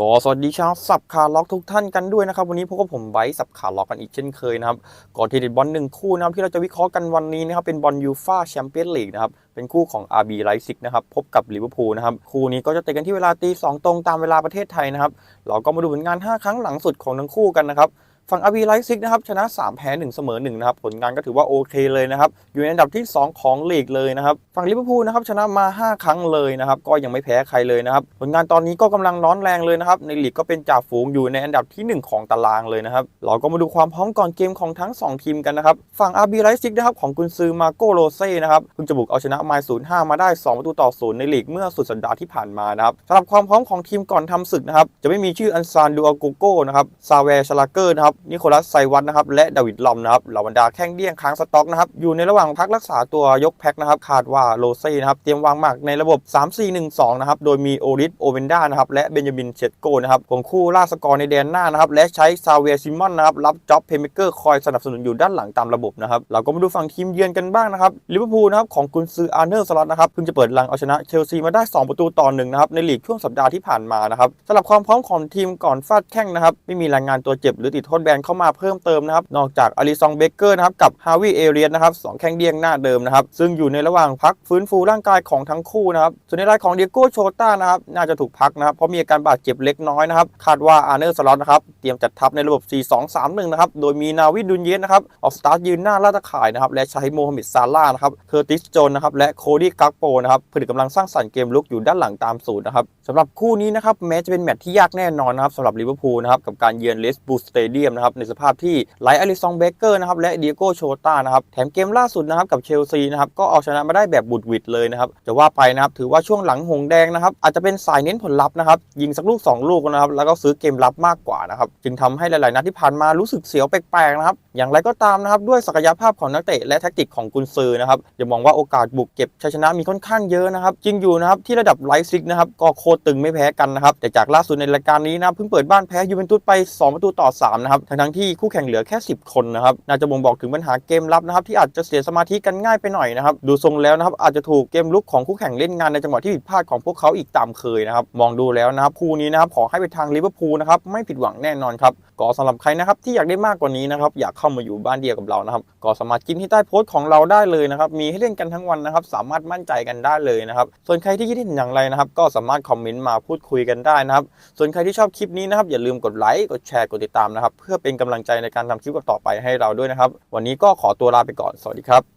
ก็สวัสดีชาวสับขาล็อกทุกท่านกันด้วยนะครับ วันนี้พบกับผมไบสับขาล็อกกันอีกเช่นเคยนะครับก่อนที่เด็ดบอลหนึ่งคู่นะครับที่เราจะวิเคราะห์กันวันนี้นะครับเป็นบอลยูฟาแชมเปี้ยนลีกนะครับเป็นคู่ของ RB ไลซิกนะครับพบกับลิเวอร์พูลนะครับคู่นี้ก็จะเตะกันที่เวลาตีสองตรงตามเวลาประเทศไทยนะครับเราก็มาดูผลงาน 5 ครั้งหลังสุดของทั้งคู่กันนะครับ ฝั่งอาบีไลซิกนะครับชนะ 3 แพ้ 1 เสมอ1นะครับผลงานก็ถือว่าโอเคเลยนะครับอยู่ในอันดับที่ 2 ของลีกเลยนะครับฝั่งลิเวอร์พูลนะครับชนะมา 5 ครั้งเลยนะครับก็ยังไม่แพ้ใครเลยนะครับผลงานตอนนี้ก็กำลังร้อนแรงเลยนะครับในลีกก็เป็นจ่าฝูงอยู่ในอันดับทีหนึ่1 ของตารางเลยนะครับเราก็มาดูความพร้อมก่อนเกมของทั้ง 2 ทีมกันนะครับฝั่งอาบีไลซิกนะครับของกุนซือมาโกโรเซ่นะครับเพิ่งจะบุกเอาชนะไมล์05มาได้ 2 ประตูต่อศูนย์ในลีกเมื่อสุดสัปดาห์ที่ผ่านมานะครับสำหรับความพร้อมของทีมก่อนทำศึกนะครับจะไม่มีชื่ออันซานดูอาโกโก้นะครับซาเวชลาเกอร์นะครับนิโคลัสไซวัตนะครับ และดาวิดลอมนะครับเหล่าบรรดาแข้งเดี้ยงค้างสต็อกนะครับ อยู่ในระหว่างพักรักษาตัวยกแพ็คนะครับ คาดว่าโรเซ่นะครับ เตรียมวางหมากในระบบ 3-4-1-2 นะครับ โดยมีโอริส โอเวนด้านะครับ และเบนจามินเชตโกนะครับของคู่ล่าสกอร์ในแดนหน้านะครับ และใช้ซาเวียซิมอนนะครับ รับจ็อบเพย์เมเกอร์คอยสนับสนุนอยู่ด้านหลังตามระบบนะครับ เราก็มาดูฝั่งทีมเยือนกันบ้างนะครับ ลิเวอร์พูลนะครับของกุนซืออาร์เนอร์สล็อตนะครับ เพิ่งจะเปิดลังเอาชนะเชลซีมาได้ 2 ประตูต่อหนึ่งนะครับ ในลีกช่วงสัปดาห์ที่ผ่านมานะครับสำหรับความพร้อมของทีมก่อนฟาดแข้งนะครับ ไม่มีรายงานตัวเจ็บหรือติดโทษแบนเข้ามาเพิ่มเติมนะครับ นอกจากอาริซองเบเกอร์นะครับกับฮาวิเอเรียนนะครับสองแข้งเดียงหน้าเดิมนะครับ ซึ่งอยู่ในระหว่างพักฟื้นฟูร่างกายของทั้งคู่นะครับ ส่วนในรายของเดียโก้โชต้านะครับน่าจะถูกพักนะครับเพราะมีอาการบาดเจ็บเล็กน้อยนะครับคาดว่าอาร์เนอร์สล็อตนะครับเตรียมจัดทัพในระบบ 4-2-3-1 นะครับโดยมีนาวิดุนเยสนะครับออกสตาร์ทยืนหน้าลาตะข่ายนะครับและใช้โมฮัมหม็ดซาร่านะครับเคอร์ติสโจนนะครับและโคดี้กักโปนะครับผลิตกำลังสร้างสรรค์เกมลุกอยู่ด้านหลังตามสูตรนะครับสำหรับคู่นี้นะครับแม้จะเป็นแมตช์ที่ยากแน่นอนนะครับสำหรับลิเวอร์พูลนะครับกับการเยือนเลสบูสเตเดียมนะครับในสภาพที่ไลท์อลิซองเบเกอร์นะครับและเดียโก้โชต้านะครับแถมเกมล่าสุดนะครับกับเชลซีนะครับก็เอาชนะมาได้แบบบุดวิดเลยนะครับจะว่าไปนะครับถือว่าช่วงหลังหงแดงนะครับอาจจะเป็นสายเน้นผลลัพธ์นะครับยิงสักลูก 2 ลูกนะครับแล้วก็ซื้อเกมรับมากกว่านะครับจึงทำให้หลาย ๆ นัดที่ผ่านมารู้สึกเสียวแปลก ๆ นะครับอย่างไรก็ตามนะครับด้วยศักยภาพของนักเตะและแท็กติกของกุนซือนะครับอย่ามองว่าโอกาสบุกเก็บชัยชนะมีค่อนข้างเยอะนะครับจริงอยู่นะครับที่ระดับไลฟ์ซิกนะครับก็โคตรตึงไม่แพ้กันนะครับแต่จากล่าสุดในรายการนี้นะเพิ่งเปิดบ้านแพ้ยูเวนตุสไป 2 ประตูต่อ3นะครับทั้งๆที่คู่แข่งเหลือแค่ 10 คนนะครับน่าจะบ่งบอกถึงปัญหาเกมรับนะครับที่อาจจะเสียสมาธิกันง่ายไปหน่อยนะครับดูทรงแล้วนะครับอาจจะถูกเกมลุกของคู่แข่งเล่นงานในจังหวะที่ผิดพลาดของพวกเขาอีกตามเคยนะครับมองดูแล้วนะครับคู่นี้นะครับขอให้ไปทางลิเวอร์พูลนะครับไม่ผิดหวังแน่นอนครับก็สำหรับใครนะครับที่อยากได้มากกว่านี้นะครับอยากเข้ามาอยู่บ้านเดียวกับเรานะครับก็สามารถจิ้มที่ใต้โพสต์ของเราได้เลยนะครับมีให้เล่นกันทั้งวันนะครับสามารถมั่นใจกันได้เลยนะครับส่วนใครที่คิดเห็นอย่างไรนะครับก็สามารถคอมเมนต์มาพูดคุยกันได้นะครับส่วนใครที่ชอบคลิปนี้นะครับอย่าลืมกดไลค์กดแชร์กดติดตามนะครับเพื่อเป็นกำลังใจในการทำคลิปต่อไปให้เราด้วยนะครับ วันนี้ก็ขอตัวลาไปก่อน สวัสดีครับ